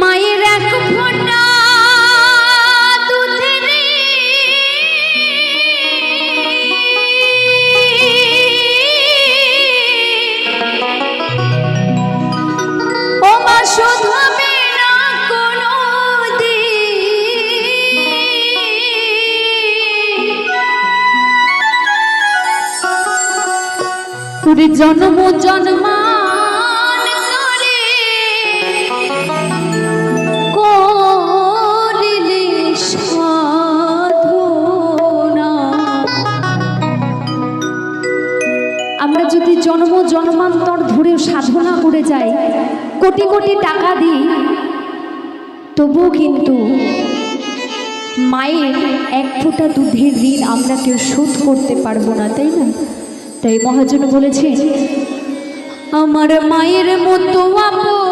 মায়ের এক ফোঁটা দুধের ও মা শোধাবে না কোনো তোরে জন্ম যদি জন্ম জন্মান্তর ধরেও সাধনা করে যাই কোটি কোটি টাকা দিই তবুও কিন্তু মায়ের এক ফোঁটা দুধের ঋণ আমরা কেউ শোধ করতে পারব না, তাই না? তাই মহাজন বলেছে, আমার মায়ের মতো আপন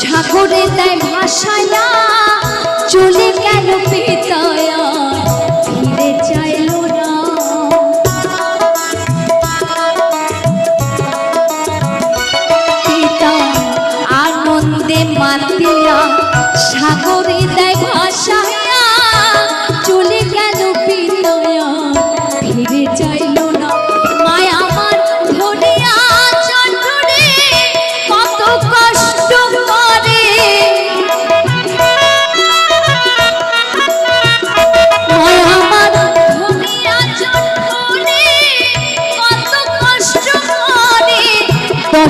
সাগরে তাই ভাসায়া চলে গেল পিতায়া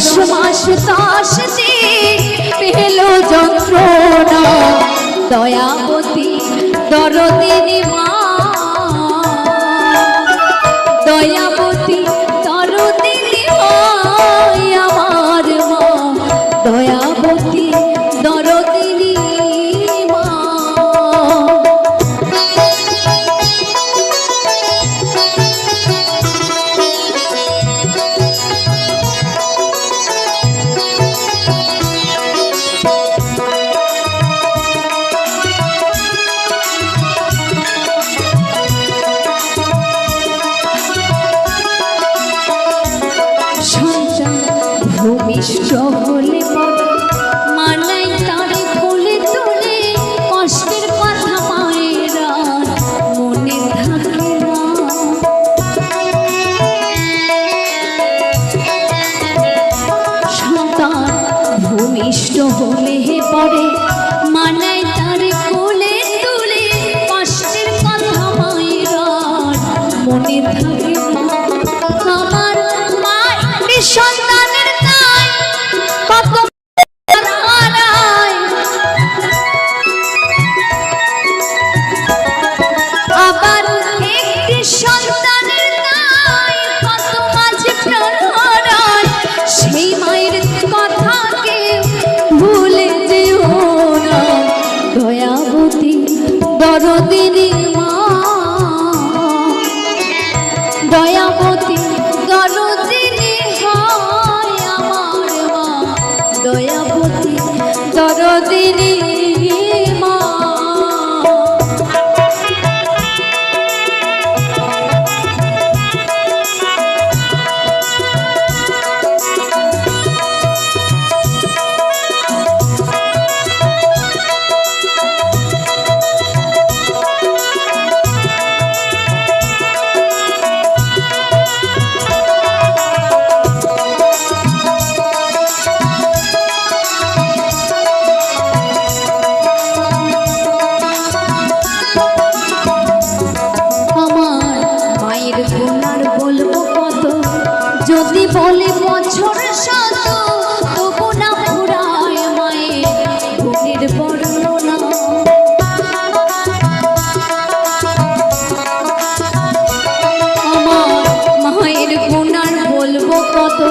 দশ মাস তাস পেল যন্ত্রণা দয়াবতী দরদিনী মা। ভূমিষ্ঠ হলে পরে কষ্টের কথা মায়ের মনে থাকে না। সন্তান ভূমিষ্ঠ হলে পরে